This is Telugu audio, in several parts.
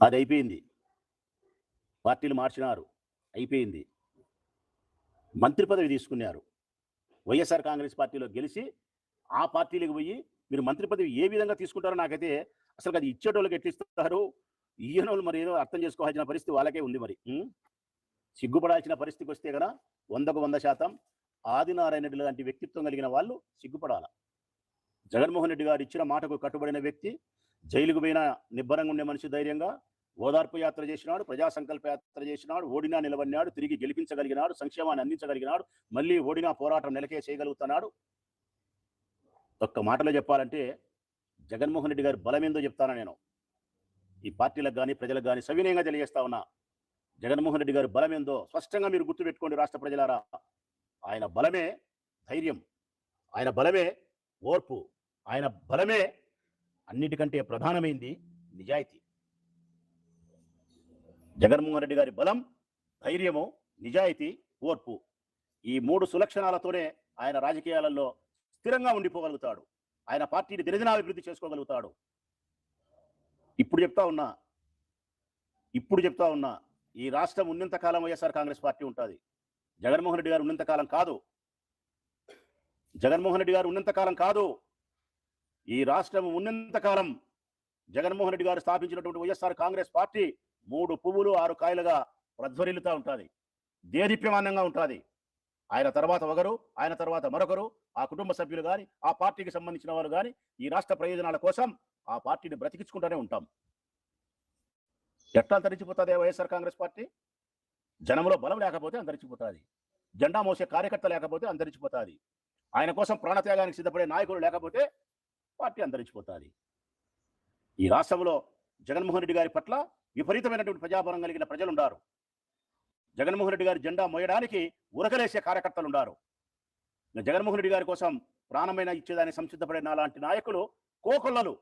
అది అయిపోయింది పార్టీలు మార్చినారు. అయిపోయింది. మంత్రి పదవి తీసుకున్నారు. వైఎస్ఆర్ కాంగ్రెస్ పార్టీలో గెలిచి ఆ పార్టీలకు పోయి మీరు మంత్రి పదవి ఏ విధంగా తీసుకుంటారో నాకైతే అసలు అది ఇచ్చేటోళ్ళకి ఎట్లిస్తారు ఈయనోళ్ళు మరి ఏదో అర్థం చేసుకోవాల్సిన పరిస్థితి వాళ్ళకే ఉంది మరి. సిగ్గుపడాల్సిన పరిస్థితికి వస్తే కదా వందకు వంద శాతం ఆదినారాయణ రెడ్డి లాంటి వ్యక్తిత్వం కలిగిన వాళ్ళు సిగ్గుపడాల. జగన్మోహన్ రెడ్డి గారు ఇచ్చిన మాటకు కట్టుబడిన వ్యక్తి జైలుకు పోయిన నిబ్బరంగా ఉండే మనిషి ధైర్యంగా ఓదార్పు యాత్ర చేసినాడు ప్రజా సంకల్ప యాత్ర చేసినాడు ఓడినా నిలబడినాడు తిరిగి గెలిపించగలిగినాడు సంక్షేమాన్ని అందించగలిగినాడు మళ్ళీ ఓడినా పోరాటం నెలకే చేయగలుగుతున్నాడు. ఒక్క మాటలో చెప్పాలంటే జగన్మోహన్ రెడ్డి గారి బలమేందో చెప్తాను నేను. ఈ పార్టీలకు కానీ ప్రజలకు కానీ సవినయంగా తెలియజేస్తా ఉన్నా. జగన్మోహన్ రెడ్డి గారి బలమేందో స్పష్టంగా మీరు గుర్తుపెట్టుకోండి రాష్ట్ర ప్రజలారా. ఆయన బలమే ధైర్యం. ఆయన బలమే ఓర్పు. ఆయన బలమే అన్నిటికంటే ప్రధానమైంది నిజాయితీ. జగన్మోహన్ రెడ్డి గారి బలం ధైర్యము నిజాయితీ ఓర్పు. ఈ మూడు సులక్షణాలతోనే ఆయన రాజకీయాలలో స్థిరంగా ఉండిపోగలుగుతాడు. ఆయన పార్టీని దినదినాభివృద్ధి చేసుకోగలుగుతాడు. ఇప్పుడు చెప్తా ఉన్నా ఇప్పుడు చెప్తా ఉన్నా ఈ రాష్ట్రం ఉన్నంత కాలం వైఎస్ఆర్ కాంగ్రెస్ పార్టీ ఉంటుంది. జగన్మోహన్ రెడ్డి గారు ఉన్నంత కాలం కాదు. జగన్మోహన్ రెడ్డి గారు ఉన్నంత కాలం కాదు. ఈ రాష్ట్రం ఉన్నంత కాలం జగన్మోహన్ రెడ్డి గారు స్థాపించినటువంటి వైఎస్ఆర్ కాంగ్రెస్ పార్టీ మూడు పువ్వులు ఆరు కాయలుగా ప్రజ్వరిల్లుతూ ఉంటుంది. దేదీప్యమానంగా ఉంటుంది. ఆయన తర్వాత ఒకరు ఆయన తర్వాత మరొకరు ఆ కుటుంబ సభ్యులు కానీ ఆ పార్టీకి సంబంధించిన వారు కానీ ఈ రాష్ట్ర ప్రయోజనాల కోసం ఆ పార్టీని బ్రతికించుకుంటూనే ఉంటాం. ఎట్లా అంతరించిపోతుంది వైఎస్ఆర్ కాంగ్రెస్ పార్టీ? జనంలో బలం లేకపోతే అంతరించిపోతుంది. జెండా మోసే కార్యకర్త లేకపోతే అంతరించిపోతుంది. ఆయన కోసం ప్రాణత్యాగానికి సిద్ధపడే నాయకులు లేకపోతే పార్టీ అంతరించిపోతుంది ఈ రాష్ట్రంలో జగన్మోహన్ రెడ్డి గారి పట్ల విపరీతమైనటువంటి ప్రజాభరం కలిగిన ప్రజలు ఉన్నారు జగన్మోహన్ రెడ్డి గారి జెండా మోయడానికి ఉరకలేసే కార్యకర్తలు ఉన్నారు జగన్మోహన్ రెడ్డి గారి కోసం ప్రాణమైన ఇచ్చేదాన్ని సంసిద్ధపడే నాలాంటి నాయకులు కోకొల్లలు.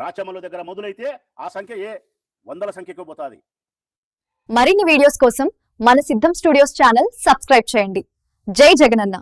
రాచమ్మల దగ్గర మొదలైతే ఆ సంఖ్య ఏ వందల సంఖ్యకు పోతుంది. మరిన్ని వీడియోస్ కోసం మన సిద్ధం స్టూడియోస్ ఛానల్ సబ్స్క్రైబ్ చేయండి. జై జగనన్న.